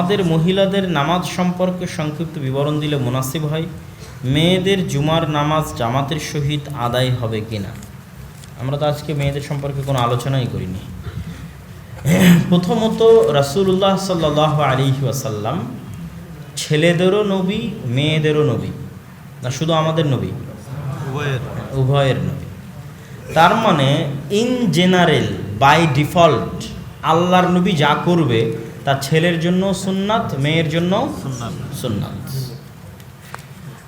আমাদের মহিলাদের নামাজ সম্পর্কে সংক্ষিপ্ত বিবরণ দিলে মুনাসিব হয় মেয়েদের জুমার নামাজ জামাতের সহিত আদায় হবে কিনা? আমরা তো আজকে মেয়েদের সম্পর্কে কোনো আলোচনাই করিনি। প্রথমত রাসূলুল্লাহ সাল্লাহ আলী ওয়াসাল্লাম ছেলেদেরও নবী মেয়েদেরও নবী। না শুধু আমাদের নবী? উভয়ের। উভয়ের নবী। তার মানে ইন জেনারেল বাই ডিফল্ট আল্লাহর নবী যা করবে তা ছেলের জন্য সুন্নাত মেয়ের জন্য সুন্নাত।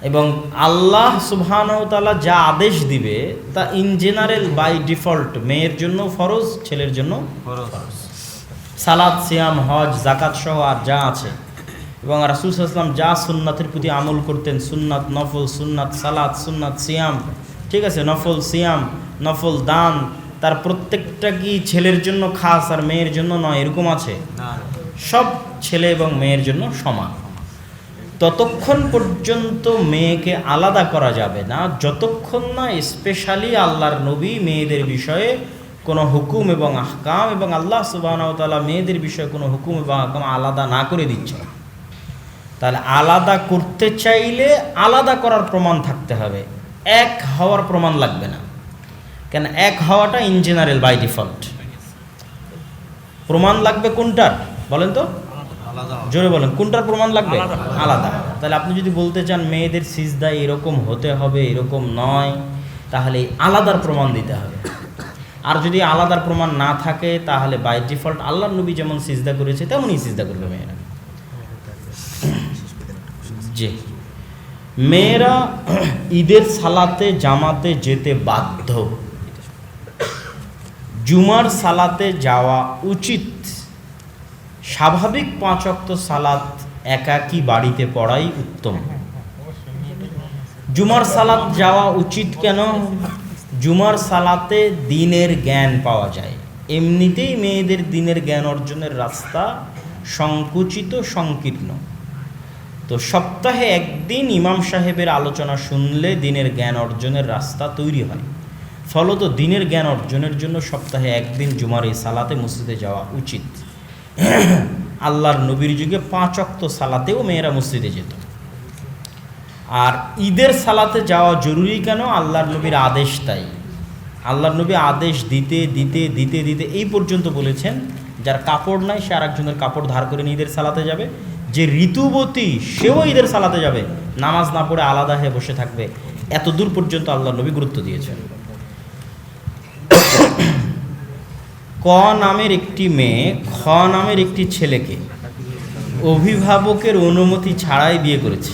এবং আল্লাহ সুবহানাহু যা আদেশ দিবে তা ইন জেনারেল বাই ডিফল্ট মেয়ের জন্য ফরজ ছেলের জন্য ফরজ। সালাদ সিয়াম হজ জাকাত সহ আর যা আছে। এবং রাসুল সাল্লাম যা সুন্নাতের প্রতি আমল করতেন সুন্নাত নফল সুন্নাত সালাদ সুন্নাত সিয়াম ঠিক আছে? নফল সিয়াম নফল দান তার প্রত্যেকটা কি ছেলের জন্য খাস আর মেয়ের জন্য নয় এরকম আছে? সব ছেলে এবং মেয়ের জন্য সমান। ততক্ষণ পর্যন্ত মেয়েকে আলাদা করা যাবে না। যতক্ষণ না স্পেশালি আল্লাহর নবী মেয়েদের বিষয়ে কোনো হুকুম এবং আহকাম এবং আল্লাহ সুবাহতালা মেয়েদের বিষয়ে কোনো হুকুম এবং আহকাম আলাদা না করে দিচ্ছে। তাহলে আলাদা করতে চাইলে আলাদা করার প্রমাণ থাকতে হবে। এক হওয়ার প্রমাণ লাগবে না। কেন? এক হওয়াটা ইন জেনারেল বাই ডিফল্ট প্রমাণ লাগবে কোনটার? বলেন তো? জোরে বলেন কোনটার প্রমাণ লাগবে? আলাদা। তাহলে আপনি যদি বলতে চান মেয়েদের সিজদা এরকম হতে হবে এরকম নয় তাহলে আলাদার প্রমাণ দিতে হবে। আর যদি আলাদার প্রমাণ না থাকে তাহলে বাই ডিফল্ট আল্লাহর নবী যেমন সিজদা করেছে তেমনই সিজদা করবে মেয়েরা। জি। মেয়েরা ঈদের সালাতে জামাতে যেতে বাধ্য। জুমার সালাতে যাওয়া উচিত। স্বাভাবিক পাঁচ অক্ত সালাত একাকী বাড়িতে পড়াই উত্তম। জুমার সালাত যাওয়া উচিত কেন? জুমার সালাতে দিনের জ্ঞান পাওয়া যায়। এমনিতেই মেয়েদের দিনের জ্ঞান অর্জনের রাস্তা সংকুচিত, সংকীর্ণ। তো সপ্তাহে একদিন ইমাম সাহেবের আলোচনা শুনলে দিনের জ্ঞান অর্জনের রাস্তা তৈরি হয়। ফলত দিনের জ্ঞান অর্জনের জন্য সপ্তাহে একদিন জুমার এই সালাতে মসজিদে যাওয়া উচিত। আল্লাহর নবীর যুগে পাঁচ অক্ত সালাতেও মেয়েরা মসজিদে যেত। আর ঈদের সালাতে যাওয়া জরুরি কেন? আল্লাহর নবীর আদেশ তাই। আল্লাহর নবী আদেশ দিতে দিতে দিতে দিতে এই পর্যন্ত বলেছেন, যার কাপড় নাই, সে আরেকজনের কাপড় ধার করে নিয়ে ঈদের সালাতে যাবে। যে ঋতুবতী, সেও ঈদের সালাতে যাবে। নামাজ না পড়ে আলাদা হয়ে বসে থাকবে। এত দূর পর্যন্ত আল্লাহ নবী গুরুত্ব দিয়েছেন। ক নামের একটি মেয়ে, খ নামের একটি ছেলেকে অভিভাবকের অনুমতি ছাড়াই বিয়ে করেছে।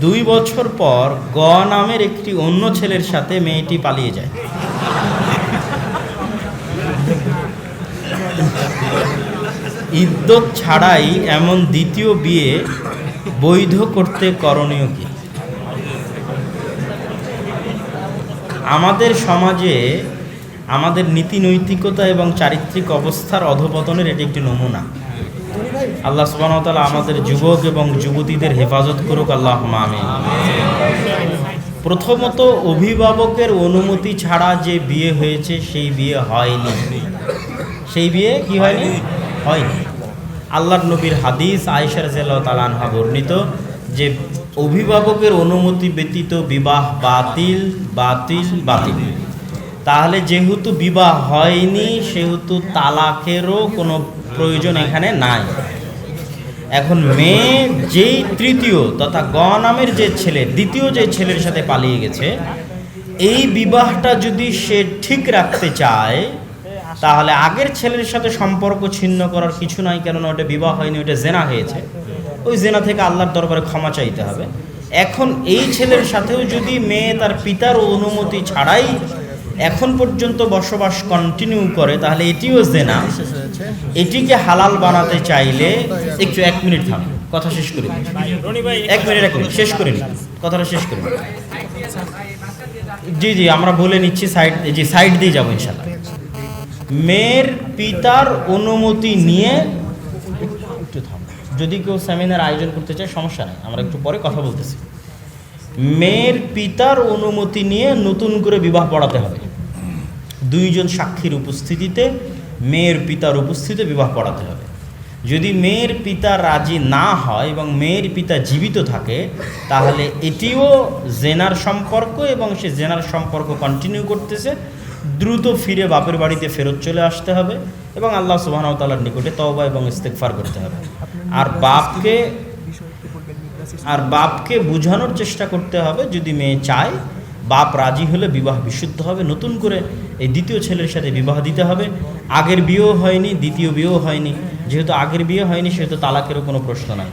দুই বছর পর গ নামের একটি অন্য ছেলের সাথে মেয়েটি পালিয়ে যায়। ইদ্যত ছাড়াই এমন দ্বিতীয় বিয়ে বৈধ করতে করণীয় কি? আমাদের সমাজে আমাদের নীতি নৈতিকতা এবং চারিত্রিক অবস্থার অধপতনের এটি একটি নমুনা। আল্লাহ সুবাহতালা আমাদের যুবক এবং যুবতীদের হেফাজত করুক আল্লাহ মামে প্রথমত, অভিভাবকের অনুমতি ছাড়া যে বিয়ে হয়েছে, সেই বিয়ে হয়নি। সেই বিয়ে কি হয়নি? হয়নি। আল্লাহর নবীর হাদিস আয়েশা রাজিয়াল্লাহু তাআলা বর্ণিত যে অভিভাবকের অনুমতি ব্যতীত বিবাহ বাতিল বাতিল বাতিল। তাহলে যেহেতু বিবাহ হয়নি, সেহেতু তালাকেরও কোনো প্রয়োজন এখানে নাই। এখন মেয়ে যেই তৃতীয় তথা গ নামের যে ছেলে, দ্বিতীয় যে ছেলের সাথে পালিয়ে গেছে, এই বিবাহটা যদি সে ঠিক রাখতে চায়, তাহলে আগের ছেলের সাথে সম্পর্ক ছিন্ন করার কিছু নাই, কেননা ওটা বিবাহ হয়নি, ওটা জেনা হয়েছে। ওই জেনা থেকে আল্লাহর দরবারে ক্ষমা চাইতে হবে। এখন এই ছেলের সাথেও যদি মেয়ে তার পিতার অনুমতি ছাড়াই এখন পর্যন্ত বসবাস কন্টিনিউ করে তাহলে এটিও জেনা। এটিকে হালাল বানাতে চাইলে একটু এক মিনিট থাম কথা শেষ করে। এক মিনিট এক মিনিট শেষ করে নিই কথাটা শেষ করে জি জি আমরা বলে নিচ্ছি সাইড জি সাইড দিয়ে যাব ইনশাল্লাহ মেয়ের পিতার অনুমতি নিয়ে যদি কেউ সেমিনার আয়োজন করতে চায় সমস্যা নেই আমরা একটু পরে কথা বলতেছি। মেয়ের পিতার অনুমতি নিয়ে নতুন করে বিবাহ পড়াতে হবে। দুইজন সাক্ষীর উপস্থিতিতে মেয়ের পিতার উপস্থিতিতে বিবাহ পড়াতে হবে। যদি মেয়ের পিতা রাজি না হয় এবং মেয়ের পিতা জীবিত থাকে, তাহলে এটিও জেনার সম্পর্ক এবং সে জেনার সম্পর্ক কন্টিনিউ করতেছে। দ্রুত ফিরে বাপের বাড়িতে ফেরত চলে আসতে হবে এবং আল্লাহ সুবাহতালার নিকটে তওবা এবং ইস্তেকফার করতে হবে। আর বাপকে আর বাপকে বোঝানোর চেষ্টা করতে হবে যদি মেয়ে চায় বাপ রাজি হলে বিবাহ বিশুদ্ধ হবে, নতুন করে এই দ্বিতীয় ছেলের সাথে বিবাহ দিতে হবে। আগের বিয়েও হয়নি, দ্বিতীয় বিয়েও হয়নি। যেহেতু আগের বিয়ে হয়নি, সেহেতু তালাকেরও কোনো প্রশ্ন নাই।